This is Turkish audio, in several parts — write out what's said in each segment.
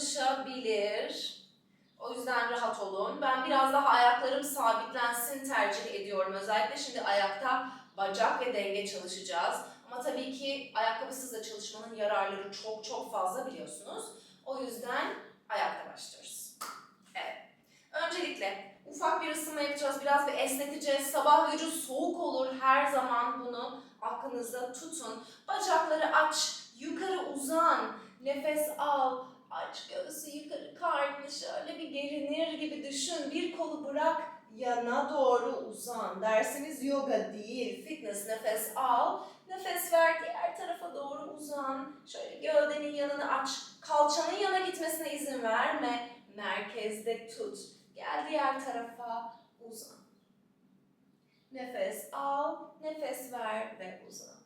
çalışabilir. O yüzden rahat olun. Ben biraz daha ayaklarım sabitlensin tercih ediyorum. Özellikle şimdi ayakta bacak ve denge çalışacağız. Ama tabii ki ayakkabısız da çalışmanın yararları çok çok fazla biliyorsunuz. O yüzden ayakta başlıyoruz. Evet. Öncelikle ufak bir ısınma yapacağız. Biraz bir esneteceğiz. Sabah vücut soğuk olur. Her zaman bunu aklınızda tutun. Bacakları aç, yukarı uzan, nefes al, aç göğsü yukarı, karnını şöyle bir gerinir gibi düşün. Bir kolu bırak, yana doğru uzan. Dersimiz yoga değil, fitness. Nefes al, nefes ver, diğer tarafa doğru uzan. Şöyle gövdenin yanını aç, kalçanın yana gitmesine izin verme. Merkezde tut. Gel diğer tarafa, uzan. Nefes al, nefes ver ve uzan.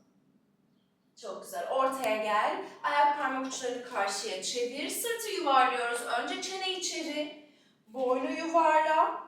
Çok güzel. Ortaya gel. Ayak parmak uçlarını karşıya çevir. Sırtı yuvarlıyoruz. Önce çene içeri. Boynu yuvarla.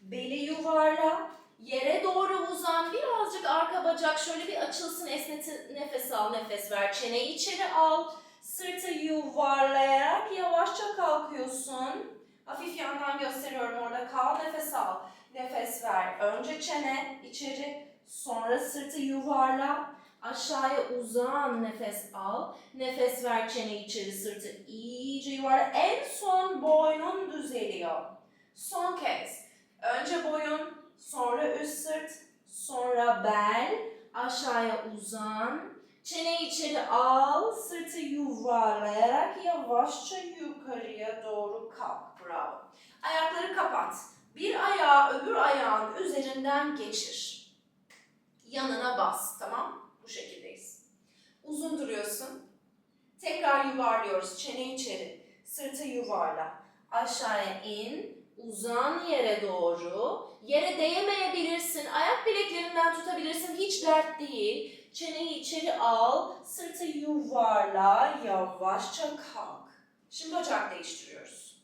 Beli yuvarla. Yere doğru uzan. Birazcık arka bacak şöyle bir açılsın. Esnetin. Nefes al, nefes ver. Çeneyi içeri al. Sırtı yuvarlayarak yavaşça kalkıyorsun. Hafif yandan gösteriyorum. Orada kal. Nefes al. Nefes ver. Önce çene içeri. Sonra sırtı yuvarla. Aşağıya uzan, nefes al. Nefes ver, çene içeri, sırtı iyice yuvarla. En son boynun düzeliyor. Son kez. Önce boyun, sonra üst sırt, sonra bel. Aşağıya uzan. Çene içeri al, sırtı yuvarlayarak yavaşça yukarıya doğru kalk. Bravo. Ayakları kapat. Bir ayağı öbür ayağın üzerinden geçir. Yanına bas, tamam? Şekildeyiz. Uzun duruyorsun. Tekrar yuvarlıyoruz. Çene içeri. Sırtı yuvarla. Aşağıya in. Uzan yere doğru. Yere değmeyebilirsin. Ayak bileklerinden tutabilirsin. Hiç dert değil. Çeneyi içeri al. Sırtı yuvarla. Yavaşça kalk. Şimdi bacak değiştiriyoruz.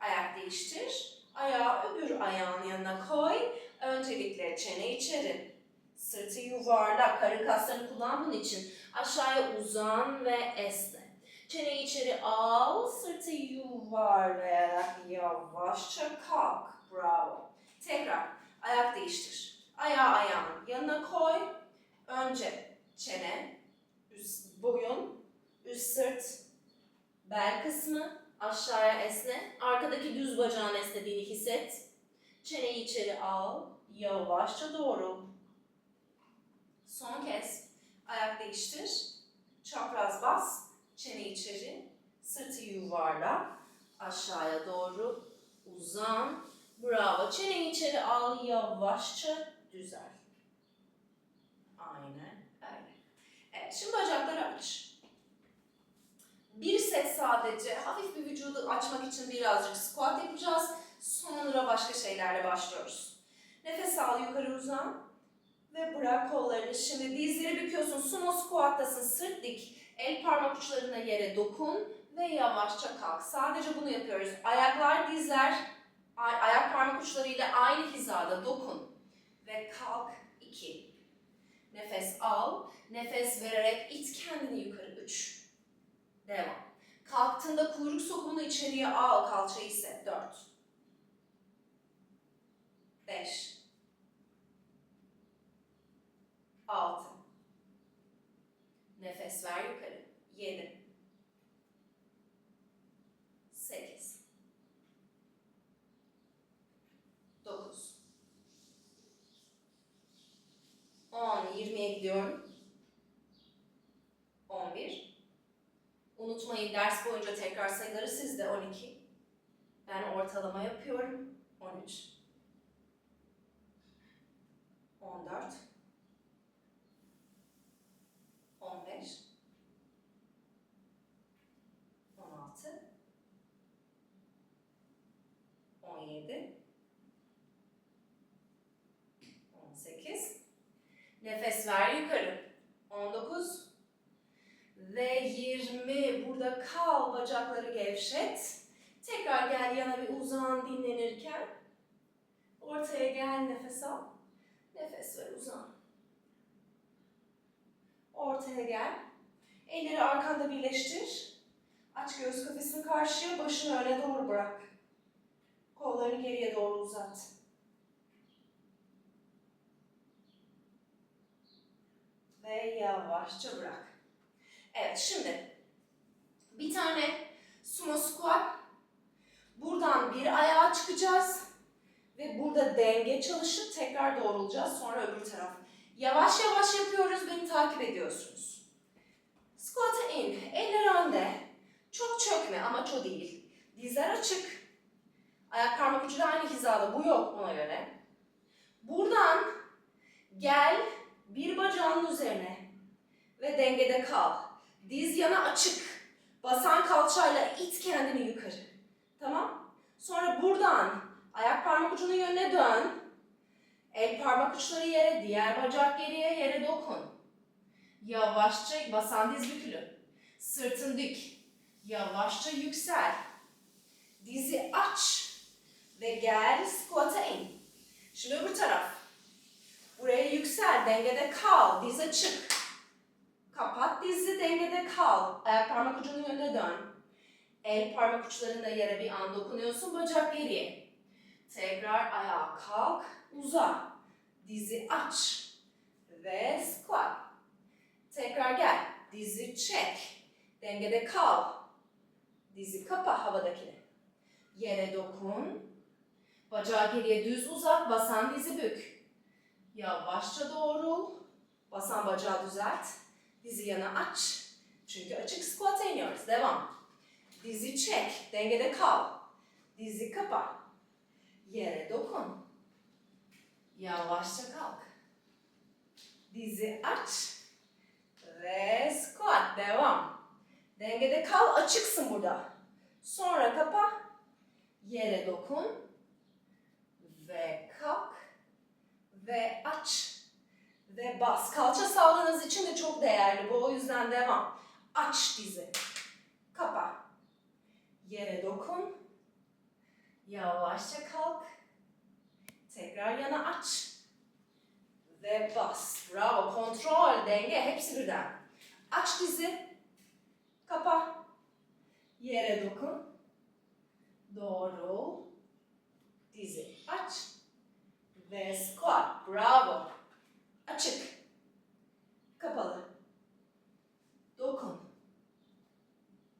Ayak değiştir. Ayağı öbür ayağın yanına koy. Öncelikle çene içeri. Sırtı yuvarla, karın kaslarını kullan bunun için. Aşağıya uzan ve esne. Çeneyi içeri al, sırtı yuvarlayarak yavaşça kalk. Bravo. Tekrar ayak değiştir. Ayağı ayağın yanına koy. Önce çene, üst boyun, üst sırt, bel kısmı, aşağıya esne. Arkadaki düz bacağın esnediğini hisset. Çeneyi içeri al, yavaşça doğru Son kez ayak değiştir. Çapraz bas. Çene içeri. Sırtı yuvarla. Aşağıya doğru uzan. Bravo. Çeneyi içeri al. Yavaşça düzel. Aynen öyle. Evet şimdi bacakları aç. Bir set sadece hafif bir vücudu açmak için birazcık squat yapacağız. Sonra başka şeylerle başlıyoruz. Nefes al yukarı uzan. Ve bırak kollarını. Şimdi dizleri büküyorsun. Sumo squat'tasın. Sırt dik. El parmak uçlarına yere dokun ve yavaşça kalk. Sadece bunu yapıyoruz. Ayaklar, dizler, ay- ayak parmak uçlarıyla aynı hizada dokun. Ve kalk. 2. Nefes al. Nefes vererek it kendini yukarı. 3. Devam. Kalktığında kuyruk sokumunu içeriye al. Kalçayı hisset. 4. 5. 6 Nefes ver yukarı. 7 8 9 10 20'ye gidiyorum. 11 Unutmayın ders boyunca tekrar sayıları sizde 12 Ben ortalama yapıyorum. 13 14 15 16 17 18 Nefes ver yukarı. 19 ve 20 burada kal bacakları gevşet. Tekrar gel yana bir uzan dinlenirken. Ortaya gel nefes al. Nefes ver uzan. Ortaya gel. Elleri arkanda birleştir. Aç göğüs kafesini karşıya, başını öne doğru bırak. Kollarını geriye doğru uzat. Ve yavaşça bırak. Evet şimdi bir tane sumo squat. Buradan bir ayağa çıkacağız. Ve burada denge çalışıp tekrar doğrulacağız. Sonra öbür taraf. Yavaş yavaş yapıyoruz. Beni takip ediyorsunuz. Squat'a in. Eller önde. Çok çökme ama çok değil. Dizler açık. Ayak parmak ucu da aynı hizada. Bu yok ona göre. Buradan gel bir bacağın üzerine ve dengede kal. Diz yana açık. Basan kalçayla it kendini yukarı. Tamam? Sonra buradan ayak parmak ucunun yönüne dön. El parmak uçları yere, diğer bacak geriye yere dokun. Yavaşça basan diz bükülü. Sırtın dik. Yavaşça yüksel. Dizi aç. Ve gel squat'a in. Şimdi öbür taraf. Buraya yüksel, dengede kal, diz açık. Kapat dizi, dengede kal. Ayak parmak ucunun yönüne dön. El parmak uçlarında yere bir an dokunuyorsun, bacak geriye. Tekrar ayağa kalk, uza. Dizi aç. Ve squat. Tekrar gel. Dizi çek. Dengede kal. Dizi kapa havadakini. Yere dokun. Bacağı geriye düz uzat, basan dizi bük. Yavaşça doğrul. Basan bacağı düzelt. Dizi yana aç. Çünkü açık squat'a iniyoruz. Devam. Dizi çek. Dengede kal. Dizi kapa. Yere dokun. Yavaşça kalk. Dizi aç. Ve squat. Devam. Dengede kal. Açıksın burada. Sonra kapa. Yere dokun. Ve kalk. Ve aç. Ve bas. Kalça sağlığınız için de çok değerli bu. O yüzden devam. Aç dizi. Kapa. Yere dokun. Yavaşça kalk. Tekrar yana aç. Ve bas. Bravo. Kontrol, denge hepsi birden. Aç dizi. Kapa. Yere dokun. Doğru. Dizi aç. Ve squat. Bravo. Açık. Kapalı. Dokun.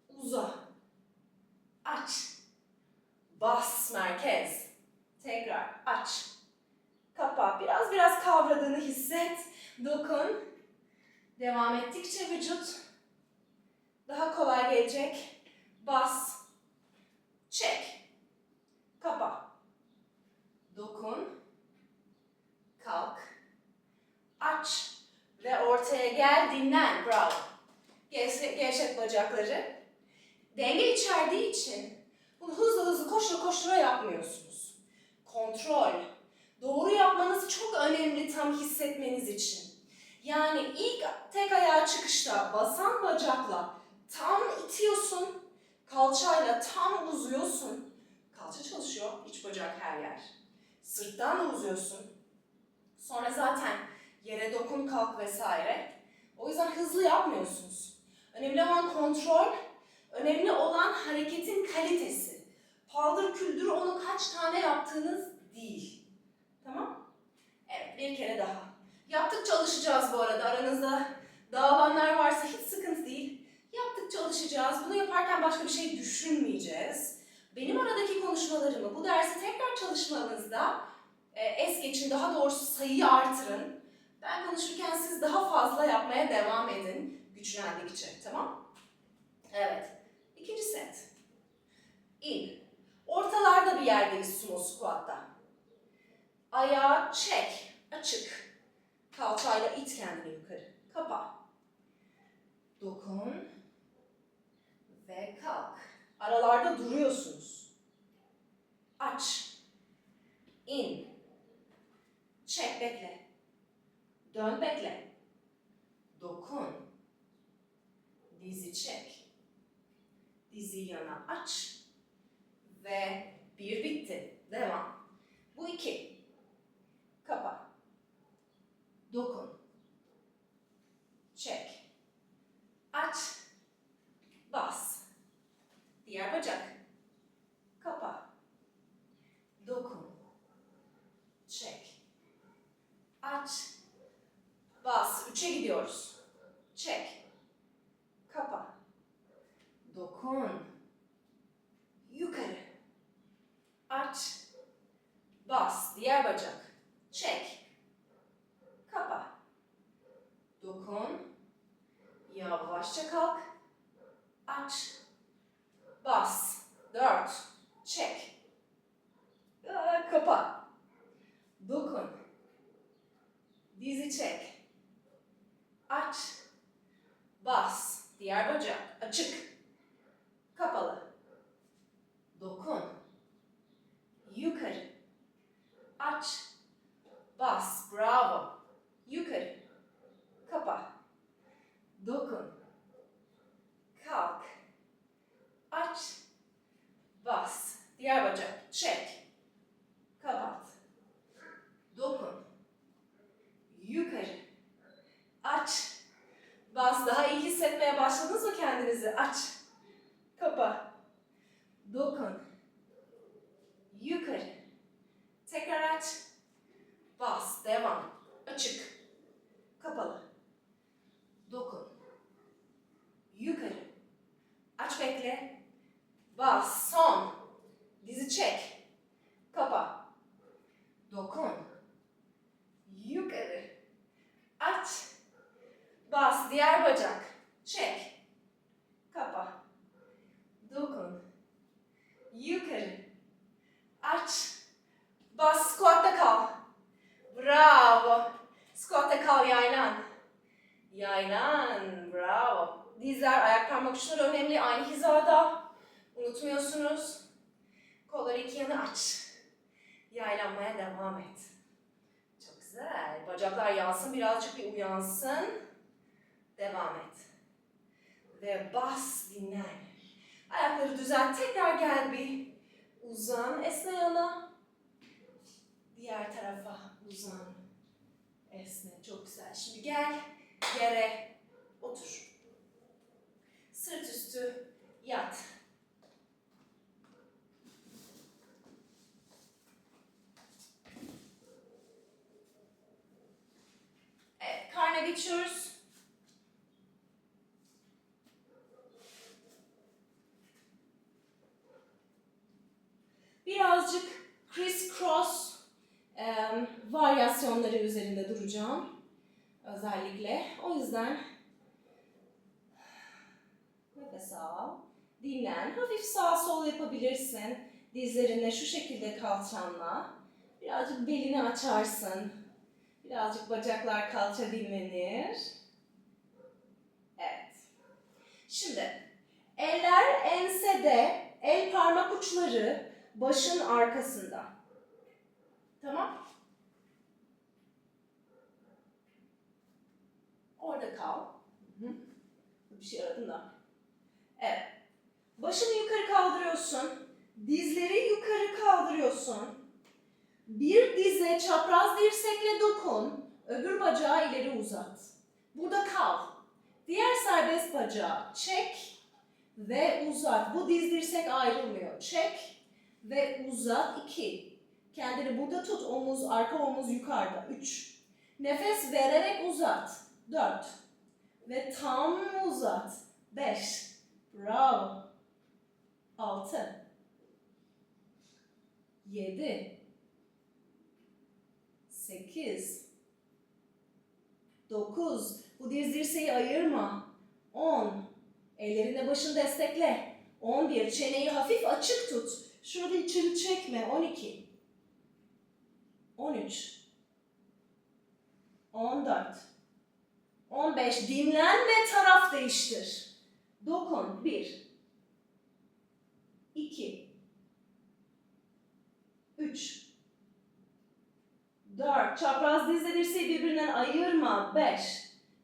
Uza. Aç. Bas merkez. Tekrar aç. Kapa. Biraz biraz kavradığını hisset. Dokun. Devam ettikçe vücut daha kolay gelecek. Bas. Çek. Kapa. Dokun. Kalk. Aç. Ve ortaya gel, dinlen. Bravo. Gevşet, gevşet bacakları. Denge içerdiği için bunu hızlı hızlı koştura koştura yapmıyorsunuz. Kontrol. Doğru yapmanız çok önemli tam hissetmeniz için. Yani ilk tek ayağa çıkışta basan bacakla tam itiyorsun, kalçayla tam uzuyorsun. Kalça çalışıyor, iç bacak her yer. Sırttan da uzuyorsun. Sonra zaten yere dokun kalk vesaire. O yüzden hızlı yapmıyorsunuz. Önemli olan kontrol, önemli olan hareketin kalitesi. Paldır küldür onu kaç tane yaptığınız değil. Tamam? Evet, bir kere daha. Yaptıkça alışacağız bu arada. Aranızda dağılanlar varsa hiç sıkıntı değil. Yaptıkça alışacağız. Bunu yaparken başka bir şey düşünmeyeceğiz. Benim aradaki konuşmalarımı bu dersi tekrar çalışmanızda e, es geçin, daha doğrusu sayıyı artırın. Ben konuşurken siz daha fazla yapmaya devam edin güçlendikçe, tamam? Evet. İkinci set. İn. Ortalarda bir yerdeyiz sumo squat'ta. Ayağı çek, açık. Kalçayla it kendini yukarı. Kapa. Dokun. Ve kalk. Aralarda duruyorsunuz. Aç. İn. Çek bekle. Dön bekle. Dokun. Dizi çek. Dizi yana aç. Ve bir bitti. Devam. Bu iki. Kapa. Dokun. Çek. Aç. Bas. Diğer bacak. Kapa. Dokun. aç, bas. Üçe gidiyoruz. Çek, kapa, dokun, yukarı, aç, bas. Diğer bacak, çek, kapa, dokun, yavaşça kalk, aç, bas. Dört, çek, kapa, dokun, Dizi çek. Aç. Bas. Diğer bacak. Açık. Kapalı. Dokun. Yukarı. Aç. Bas. Bravo. Yukarı. Kapa. Dokun. Kalk. Aç. Bas. Diğer bacak. Çek. Kapat. Aç. Aç. Yaylanmaya devam et. Çok güzel. Bacaklar yansın, birazcık bir uyansın. Devam et. Ve bas, dinlen. Ayakları düzelt, tekrar gel bir. Uzan, esne yana. Diğer tarafa uzan. Esne, çok güzel. Şimdi gel, yere otur. Sırt üstü yat. Karna geçiyoruz. Birazcık criss cross em, varyasyonları üzerinde duracağım. Özellikle. O yüzden nefes al. Dinlen. Hafif sağ sol yapabilirsin. Dizlerinle şu şekilde kalçanla. Birazcık belini açarsın. Birazcık bacaklar kalça dinlenir. Evet. Şimdi eller ensede, el parmak uçları başın arkasında. Tamam? Orada kal. Bir şey aradım da. Evet. Başını yukarı kaldırıyorsun. Dizleri yukarı kaldırıyorsun. Bir dize çapraz dirsekle dokun. Öbür bacağı ileri uzat. Burada kal. Diğer serbest bacağı çek ve uzat. Bu diz dirsek ayrılmıyor. Çek ve uzat. 2. Kendini burada tut. Omuz, arka omuz yukarıda. 3. Nefes vererek uzat. 4. Ve tam uzat. 5. Bravo. 6. 7. 8. 9. Bu diz dirseği ayırma. 10. Ellerinde başını destekle. 11. Çeneyi hafif açık tut. Şurada içeri çekme. 12. 13. 14. 15. Dinlen ve taraf değiştir. Dokun. 1. 2. 3. 4. Çapraz dizle dirseği birbirinden ayırma. 5.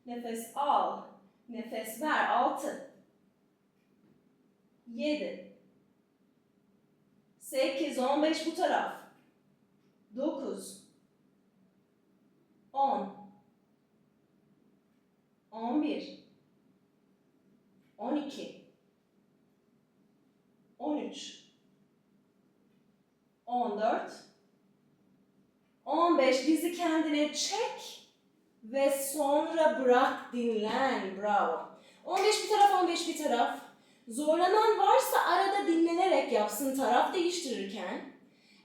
Nefes al. Nefes ver. 6. 7. 8. 15 bu taraf. 9. 10. 11. 12. 13. 14. 15 dizi kendine çek Ve sonra bırak, dinlen. Bravo. 15 bir taraf, 15 bir taraf. Zorlanan varsa arada dinlenerek yapsın taraf değiştirirken.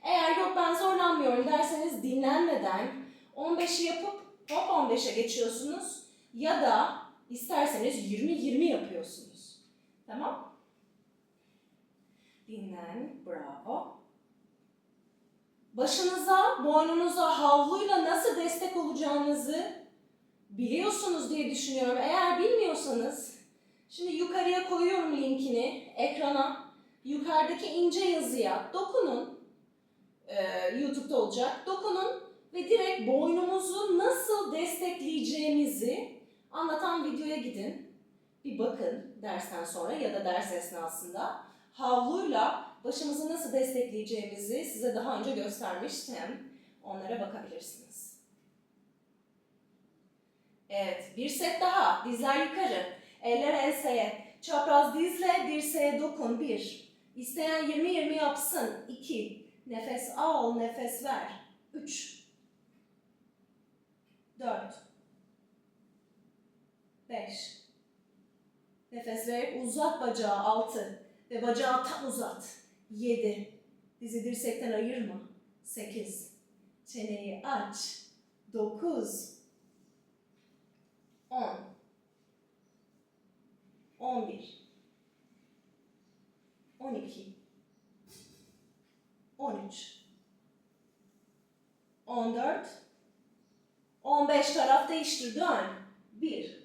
Eğer yok ben zorlanmıyorum derseniz dinlenmeden 15'i yapıp hop 15'e geçiyorsunuz. Ya da isterseniz 20-20 yapıyorsunuz. Tamam? Dinlen. Bravo. Başınıza, boynunuza havluyla nasıl destek olacağınızı biliyorsunuz diye düşünüyorum. Eğer bilmiyorsanız, şimdi yukarıya koyuyorum linkini ekrana. Yukarıdaki ince yazıya dokunun. Ee, YouTube'da olacak. Dokunun ve direkt boynumuzu nasıl destekleyeceğimizi anlatan videoya gidin. Bir bakın dersten sonra ya da ders esnasında. Havluyla başımızı nasıl destekleyeceğimizi size daha önce göstermiştim. Onlara bakabilirsiniz. Evet, bir set daha. Dizler yukarı. Eller enseye. Çapraz dizle dirseğe dokun. Bir. İsteyen 20-20 yapsın. İki. Nefes al, nefes ver. Üç. Dört. Beş. Nefes verip uzat bacağı. Altı. Ve bacağı tam uzat. 7. Dizi dirsekten ayırma. 8. Çeneyi aç. 9. 10. 11. 12. 13. 14. 15 taraf değiştir. Dön. 1.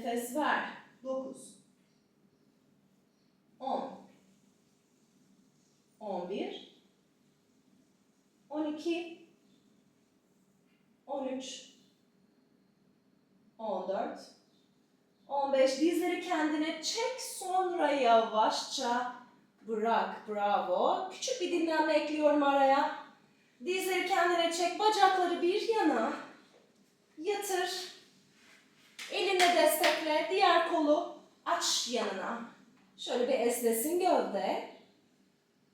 Nefes ver. Dokuz. On. On bir. On iki. On üç. On dört. 15 dizleri kendine çek sonra yavaşça bırak. Bravo. Küçük bir dinlenme ekliyorum araya. Dizleri kendine çek. Bacakları bir yana. Yatır. Elinle destekle. Diğer kolu aç yanına. Şöyle bir esnesin gövde.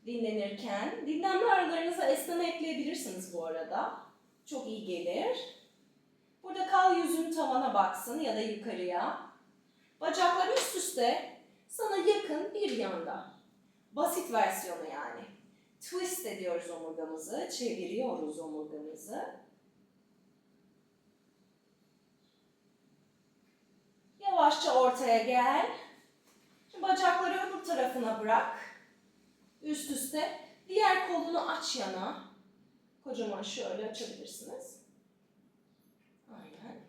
Dinlenirken. Dinlenme aralarınıza esneme ekleyebilirsiniz bu arada. Çok iyi gelir. Burada kal yüzün tavana baksın ya da yukarıya. Bacaklar üst üste sana yakın bir yanda. Basit versiyonu yani. Twist ediyoruz omurgamızı, çeviriyoruz omurgamızı. Yavaşça ortaya gel. Şimdi bacakları öbür tarafına bırak. Üst üste. Diğer kolunu aç yana. Kocaman şöyle açabilirsiniz. Aynen.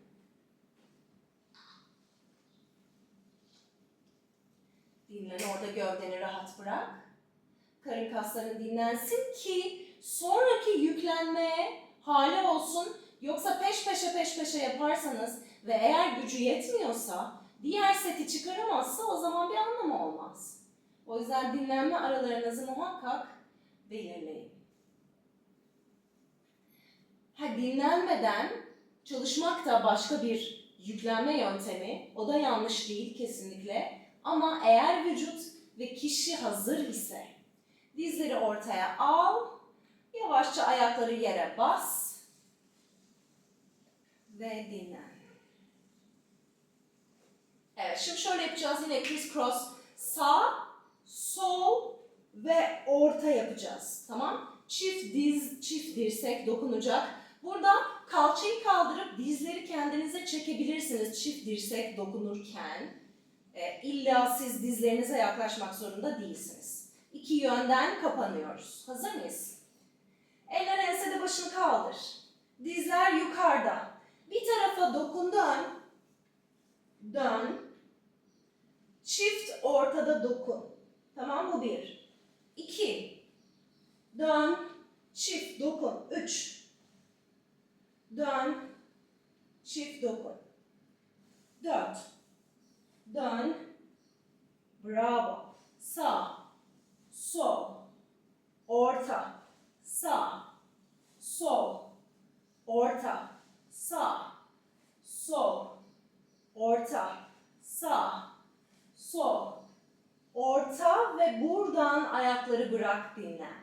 Dinlen orada gövdeni rahat bırak. Karın kasların dinlensin ki sonraki yüklenmeye hali olsun. Yoksa peş peşe peş peşe yaparsanız ve eğer gücü yetmiyorsa, diğer seti çıkaramazsa o zaman bir anlamı olmaz. O yüzden dinlenme aralarınızı muhakkak belirleyin. Ha dinlenmeden çalışmak da başka bir yüklenme yöntemi. O da yanlış değil kesinlikle. Ama eğer vücut ve kişi hazır ise dizleri ortaya al, yavaşça ayakları yere bas ve dinlen. Evet, şimdi şöyle yapacağız. Yine criss cross. Sağ, sol ve orta yapacağız. Tamam? Çift diz, çift dirsek dokunacak. Burada kalçayı kaldırıp dizleri kendinize çekebilirsiniz çift dirsek dokunurken. E, illa siz dizlerinize yaklaşmak zorunda değilsiniz. İki yönden kapanıyoruz. Hazır mıyız? Eller ensede başını kaldır. Dizler yukarıda. Bir tarafa dokun dön. Dön. Çift ortada dokun. Tamam bu bir. İki. Dön. Çift dokun. Üç. Dön. Çift dokun. Dört. Dön. Bravo. Sağ. Sol. Orta. Sağ. Sol. orta, sağ, sol, orta, sağ, sol, orta ve buradan ayakları bırak dinlen.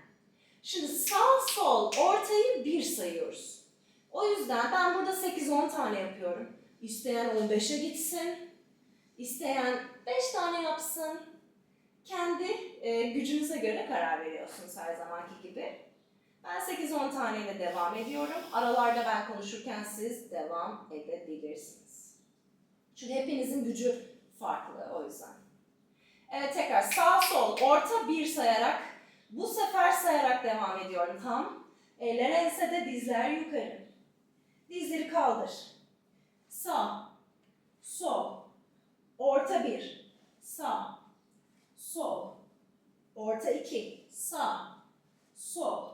Şimdi sağ, sol, ortayı bir sayıyoruz. O yüzden ben burada 8-10 tane yapıyorum. İsteyen 15'e gitsin. İsteyen 5 tane yapsın. Kendi e, gücünüze göre karar veriyorsunuz her zamanki gibi. Ben 8-10 taneyle devam ediyorum. Aralarda ben konuşurken siz devam edebilirsiniz. Çünkü hepinizin gücü farklı o yüzden. Evet tekrar sağ sol orta bir sayarak bu sefer sayarak devam ediyorum tam. Eller ensede dizler yukarı. Dizleri kaldır. Sağ, sol, orta bir, sağ, sol, orta iki, sağ, sol,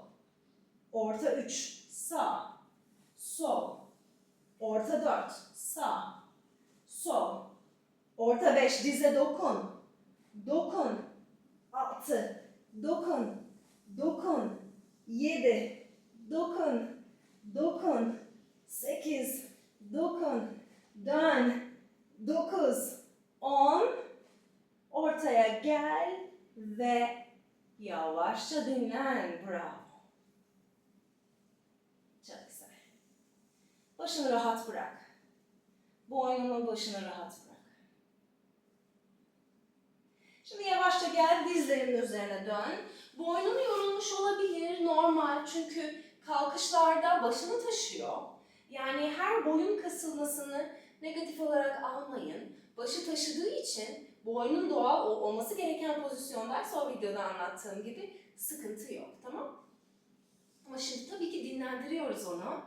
orta üç, sağ, sol, orta dört, sağ, sol, orta beş, dize dokun, dokun, altı, dokun, dokun, yedi, dokun, dokun, sekiz, dokun, dön, dokuz, on, ortaya gel ve yavaşça dinlen. Bravo. Çok güzel. Başını rahat bırak. Boynunun başını rahat bırak. Şimdi yavaşça gel dizlerinin üzerine dön. Boynun yorulmuş olabilir normal çünkü kalkışlarda başını taşıyor. Yani her boyun kasılmasını negatif olarak almayın. Başı taşıdığı için boynun doğal ol- olması gereken pozisyondaysa o videoda anlattığım gibi sıkıntı yok tamam? Ama şimdi tabii ki dinlendiriyoruz onu.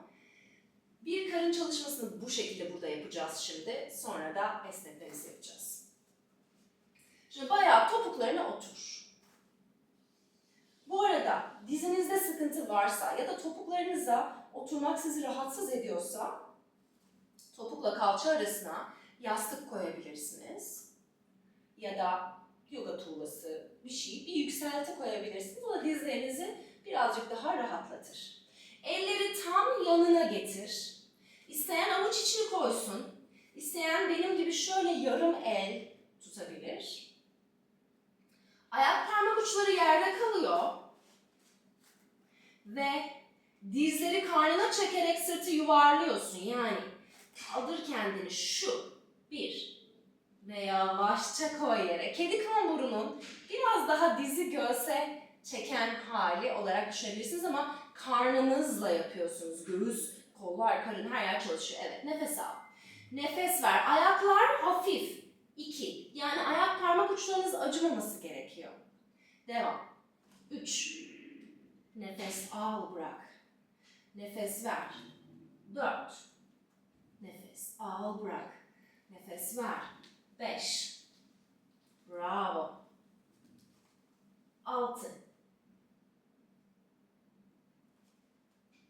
Bir karın çalışmasını bu şekilde burada yapacağız şimdi. Sonra da esnetmemizi yapacağız. Şimdi bayağı topuklarına otur. Bu arada dizinizde sıkıntı varsa ya da topuklarınıza oturmak sizi rahatsız ediyorsa topukla kalça arasına yastık koyabilirsiniz. Ya da yoga tuğlası bir şey, bir yükselti koyabilirsiniz. O da dizlerinizi birazcık daha rahatlatır. Elleri tam yanına getir. İsteyen avuç içini koysun. İsteyen benim gibi şöyle yarım el tutabilir. Ayak parmak uçları yerde kalıyor. Ve dizleri karnına çekerek sırtı yuvarlıyorsun. Yani kaldır kendini şu. Bir. Ve yavaşça koy yere. Kedi kamburunun biraz daha dizi göğse çeken hali olarak düşünebilirsiniz ama karnınızla yapıyorsunuz. Göğüs, kollar, karın her yer çalışıyor. Evet nefes al. Nefes ver. Ayaklar hafif. 2. Yani ayak parmak uçlarınız acımaması gerekiyor. Devam. 3. Nefes al bırak. Nefes ver. 4. Nefes al bırak. Nefes ver. 5. Bravo. 6.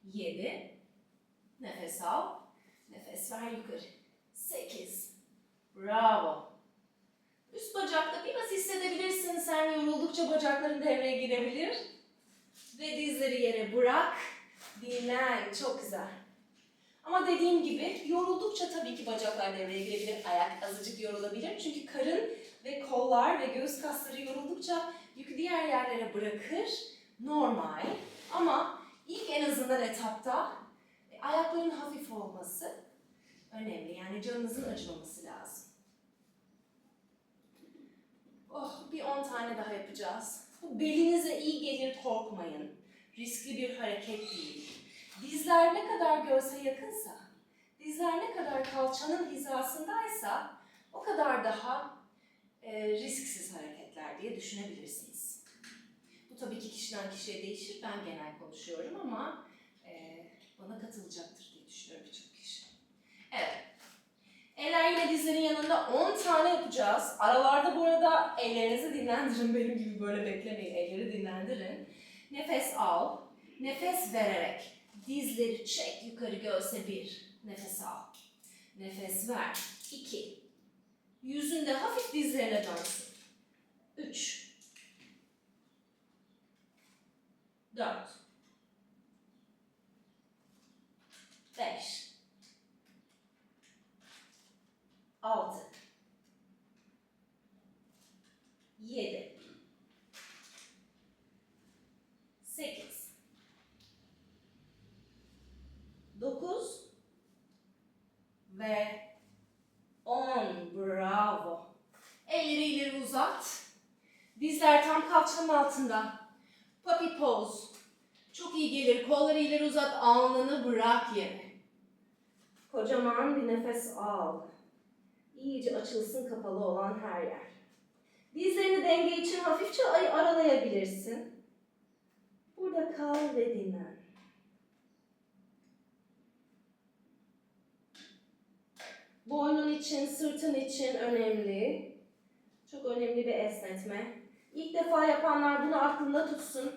7. Nefes al. Nefes ver yukarı. 8. Bravo. Üst bacakta biraz hissedebilirsin. Sen yoruldukça bacakların devreye girebilir. Ve dizleri yere bırak. Dinlen. Çok güzel. Ama dediğim gibi yoruldukça tabii ki bacaklar devreye girebilir. Ayak azıcık yorulabilir. Çünkü karın ve kollar ve göğüs kasları yoruldukça yükü diğer yerlere bırakır. Normal. Ama ilk en azından etapta ayakların hafif olması önemli. Yani canınızın acımaması lazım. Oh, bir 10 tane daha yapacağız. Bu belinize iyi gelir korkmayın. Riskli bir hareket değil. Dizler ne kadar göğse yakınsa, dizler ne kadar kalçanın hizasındaysa o kadar daha e, risksiz hareketler diye düşünebilirsiniz. Bu tabii ki kişiden kişiye değişir. Ben genel konuşuyorum ama bana katılacaktır diye düşünüyorum birçok kişi. Evet. Eller yine dizlerin yanında 10 tane yapacağız. Aralarda bu arada ellerinizi dinlendirin. Benim gibi böyle beklemeyin. Elleri dinlendirin. Nefes al. Nefes vererek dizleri çek yukarı göğse bir. Nefes al. Nefes ver. İki. Yüzünde hafif dizlerine dönsün. Üç. Dört. Ve 10. Bravo. Elleri ileri uzat. Dizler tam kalçanın altında. Puppy pose. Çok iyi gelir. Kolları ileri uzat. Alnını bırak yere. Kocaman bir nefes al. İyice açılsın kapalı olan her yer. Dizlerini denge için hafifçe ay- aralayabilirsin. Burada kal ve dinlen. Boynun için, sırtın için önemli. Çok önemli bir esnetme. İlk defa yapanlar bunu aklında tutsun.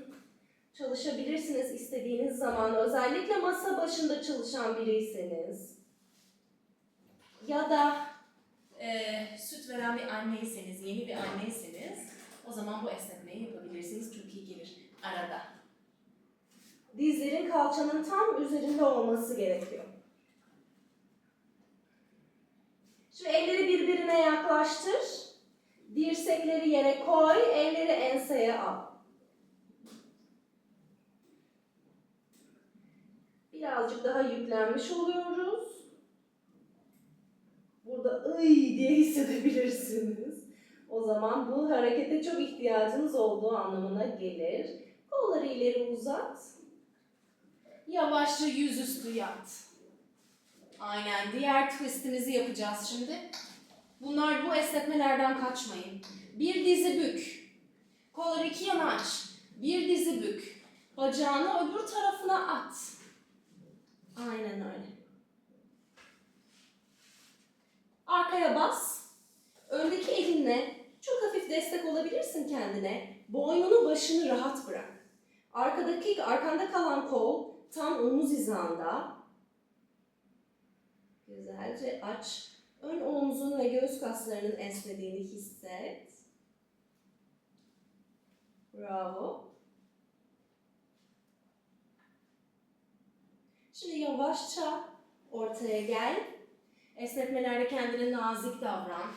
Çalışabilirsiniz istediğiniz zaman. Özellikle masa başında çalışan biriyseniz. Ya da eee, süt veren bir anneyseniz, yeni bir anneyseniz o zaman bu esnetmeyi yapabilirsiniz. Çok iyi gelir arada. Dizlerin kalçanın tam üzerinde olması gerekiyor. Şimdi elleri birbirine yaklaştır. Dirsekleri yere koy, elleri enseye al. Birazcık daha yüklenmiş oluyoruz. Burada ıy diye hissedebilirsiniz. O zaman bu harekete çok ihtiyacınız olduğu anlamına gelir. Kolları ileri uzat. Yavaşça yüzüstü yat. Aynen. Diğer twistimizi yapacağız şimdi. Bunlar bu esnetmelerden kaçmayın. Bir dizi bük. Kolları iki yana aç. Bir dizi bük. Bacağını öbür tarafına at. Aynen öyle. Arkaya bas. Öndeki elinle çok hafif destek olabilirsin kendine. Boynunu başını rahat bırak. Arkadaki arkanda kalan kol tam omuz hizanda. Güzelce aç. Ön omzun ve göğüs kaslarının esnediğini hisset. Bravo. Şimdi yavaşça ortaya gel. Esnetmelerde kendine nazik davran.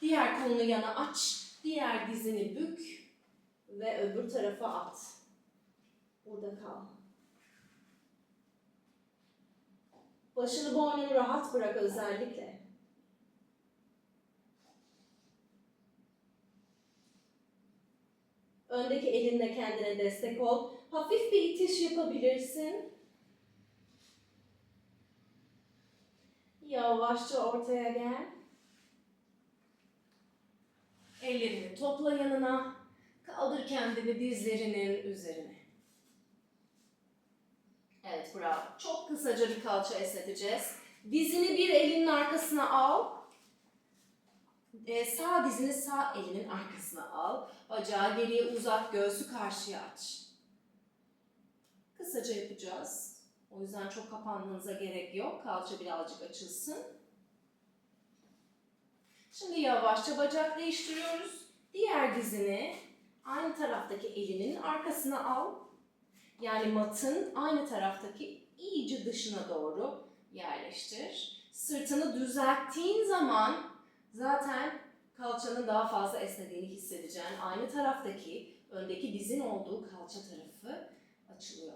Diğer kolunu yana aç. Diğer dizini bük ve öbür tarafa at. Burada kal. Başını boynunu rahat bırak özellikle. Öndeki elinle kendine destek ol. Hafif bir itiş yapabilirsin. Yavaşça ortaya gel. Ellerini topla yanına. Kaldır kendini dizlerinin üzerine. Evet bravo. Çok kısaca bir kalça esneteceğiz. Dizini bir elinin arkasına al. Ee, sağ dizini sağ elinin arkasına al. Bacağı geriye uzat, göğsü karşıya aç. Kısaca yapacağız. O yüzden çok kapanmanıza gerek yok. Kalça birazcık açılsın. Şimdi yavaşça bacak değiştiriyoruz. Diğer dizini aynı taraftaki elinin arkasına al. Yani matın aynı taraftaki iyice dışına doğru yerleştir. Sırtını düzelttiğin zaman zaten kalçanın daha fazla esnediğini hissedeceksin. Aynı taraftaki öndeki dizin olduğu kalça tarafı açılıyor.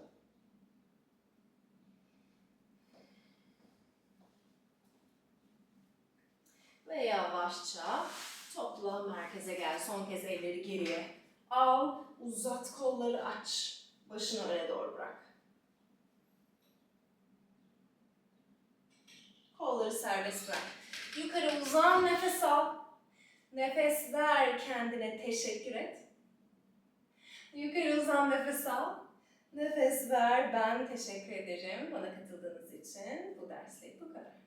Ve yavaşça topla merkeze gel. Son kez elleri geriye al. Uzat kolları aç. Başını öne doğru bırak. Kolları serbest bırak. Yukarı uzan, nefes al. Nefes ver, kendine teşekkür et. Yukarı uzan, nefes al. Nefes ver, ben teşekkür ederim bana katıldığınız için. Bu derslik bu kadar.